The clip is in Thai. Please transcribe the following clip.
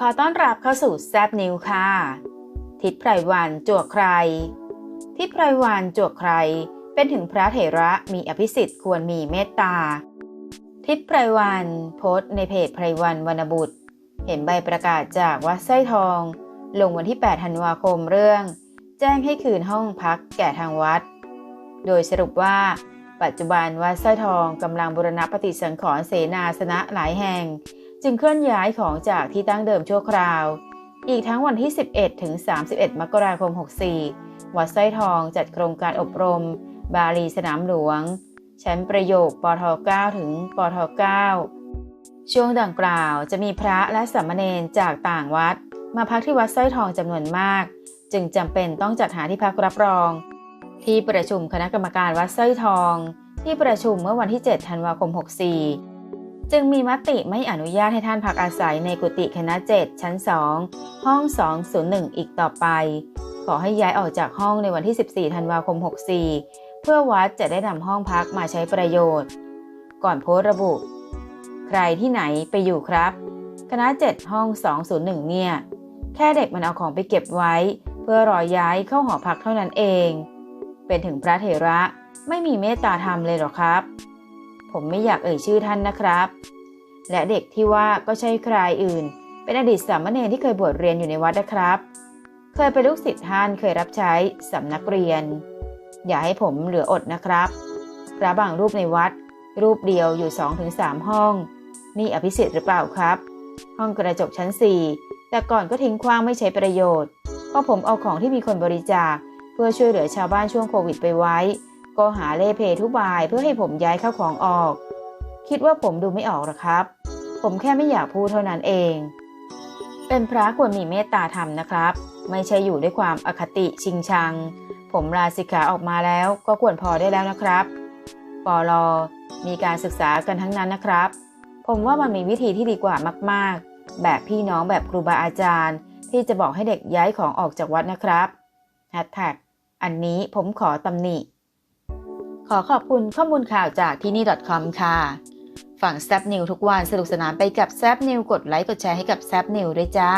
ขอต้อนรับเข้าสู่แซบนิวค่ะ ทิศไพรวันจวกใคร ทิศไพรวันจวกใคร เป็นถึงพระเถระมีอภิสิทธิ์ควรมีเมตตา ทิศไพรวันโพสต์ในเพจไพรวันวรรณบุตร เห็นใบประกาศจากวัดไส้ทอง ลงวันที่ 8 ธันวาคมเรื่อง แจ้งให้คืนห้องพักแก่ทางวัด โดยสรุปว่า ปัจจุบันวัดไส้ทองกำลังบูรณะปฏิสังขรณ์เสนาสนะหลายแห่ง จึงเคลื่อนย้ายของจากที่ตั้งเดิมชั่วคราว อีกทั้งวันที่ 11 ถึง 31 มกราคม 64 วัดสร้อยทองจัดโครงการอบรม บาลีสนามหลวง ชั้นประโยคปท 9 ถึงปท 9 ช่วงดังกล่าวจะมีพระและสามเณรจากต่างวัด มาพักที่วัดสร้อยทองจำนวนมาก จึงจำเป็นต้องจัดหาที่พักรับรอง ที่ประชุมคณะกรรมการวัดสร้อยทอง ที่ประชุมเมื่อวันที่ 7 ธันวาคม 64 จึงมีมติไม่อนุญาตให้ท่านพักอาศัยในกุฏิคณะ7ชั้น2ห้อง 201 อีกต่อไป ขอให้ย้ายออกจากห้องในวันที่ 14 ธันวาคม 64 เพื่อวัดจะได้นำห้องพักมาใช้ประโยชน์ ก่อนโพสระบุ ใครที่ไหนไปอยู่ครับ คณะ7ห้อง 201 เนี่ย แค่เด็กมันเอาของไปเก็บไว้ เพื่อรอย้ายเข้าหอพักเท่านั้นเอง เป็นถึงพระเถระไม่มีเมตตาธรรมเลยหรอครับ ผมไม่อยากเอ่ยชื่อท่านนะครับ และเด็กที่ว่าก็ใช่ใครอื่น เป็นอดีตสามเณรที่เคยบวชเรียนอยู่ในวัดนะครับ เคยเป็นลูกศิษย์ท่านเคยรับใช้สำนักเรียน อย่าให้ผมเหลืออดนะครับ พระบางรูปในวัด รูปเดียวอยู่ 2-3 ห้อง นี่อภิสิทธิ์หรือเปล่าครับ ห้องกระจกชั้น 4 แต่ก่อนก็ทิ้งขว้างไม่ใช้ประโยชน์เพราะผมเอาของที่มีคนบริจาคเพื่อช่วยเหลือชาวบ้านช่วงโควิดไปไว้ ก็หาเล่เพทุบายเพื่อให้ผมย้ายเข้าของออก คิดว่าผมดูไม่ออกหรอครับ ผมแค่ไม่อยากพูดเท่านั้นเอง เป็นพระควรมีเมตตาธรรมนะครับ ไม่ใช่อยู่ด้วยความอคติชิงชัง ผมลาสิกขาออกมาแล้วก็ควรพอได้แล้วนะครับปอลอมีการศึกษากันทั้งนั้นนะครับ ผมว่ามันมีวิธีที่ดีกว่ามากๆ แบบพี่น้องแบบครูบาอาจารย์ ที่จะบอกให้เด็กย้ายของออกจากวัดนะครับแฮชแท็กอันนี้ผมขอตำหนิ ขอขอบคุณข้อมูลข่าวจากที่นี่ .com ค่ะ ฝั่งแซบนิวทุกวันสนุกสนานไปกับแซบนิวกดไลค์กดแชร์ให้กับแซบนิวด้วยจ้า